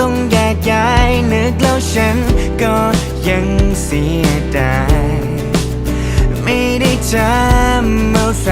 ต้องแยกย้ายนึกแล้วฉันก็ยังเสียดายไม่ได้จำเอะไร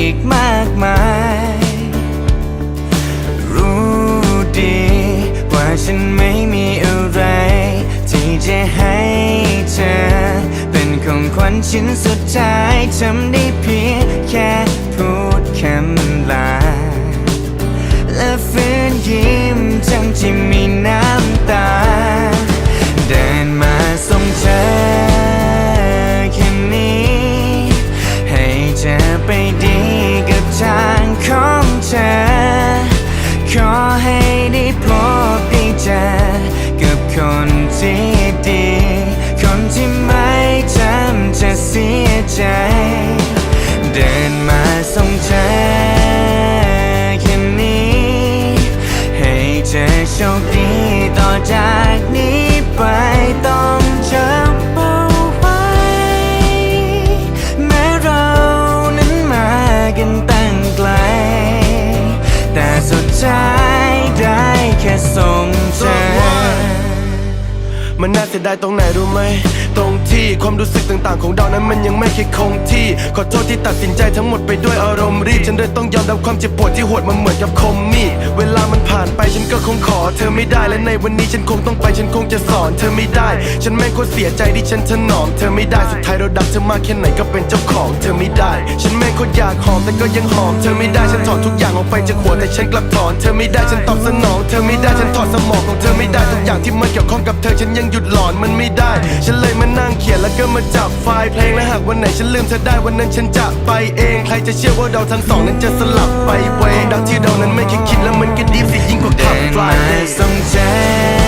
อีกมากมาย รู้ดี ว่าฉันไม่มีอะไร ที่จะให้เธอ เป็นของขวัญชิ้นสุดท้ายทำได้เพียงแค่พูดคำลา คนที่ดีคนที่ไม่ทำจะเสียใจ เดินมาส่งเธอแค่นี้ ให้เธอโชคดีต่อจากนี้ไปต้องจำเอาไว้ แม้เรานั้นมากันตั้งไกล แต่สุดท้ายได้แค่ส่ง มันน่าเสียดายตรงไหนรู้ไหม ตรงที่ความรู้สึกต่างๆ ของเรานั้นมันยังไม่คิดคงที่ ขอโทษที่ตัดสินใจทั้งหมดไปด้วยอารมณ์รีบ ฉันเลยต้องยอมรับความเจ็บปวดที่โหดมันเหมือนกับคมมีดเวลา คงขอเธอไม่ได้และในวันนี้ฉันคงต้องไปฉันคงจะสอนเธอไม่ได้ ฉันแม่งโคเสียใจที่ฉันถนอมเธอไม่ได้สุดท้ายเราดักเธอมากแค่ไหนก็เป็นเจ้าของเธอไม่ได้ ฉันแม่งโคอยากหอมแต่ก็ยังหอมเธอไม่ได้ฉันถอดทุกอย่างออกไปจากหัวแต่ฉันกลับถอนเธอไม่ได้ฉันตอบสนอง เธอไม่ได้ฉันถอดสมองของเธอไม่ได้ทุกอย่างที่มันเกี่ยวข้องกับเธอฉันยังหยุดหลอนมันไม่ได้ ฉันเลย มานั่งเขียนแล้วก็มาจับไฟล์เพลงและหากวันไหนฉันลืมเธอได้วันนั้นฉันจะไปเอง ใครจะเชื่อว่าเราทั้งสองนั้นจะสลับไปเวดังที่เรานั้นไม่คิดคิดแล้วมันก็ดีสิยิ่งกว่าขับเดินไฟมาล์ส่งเธอ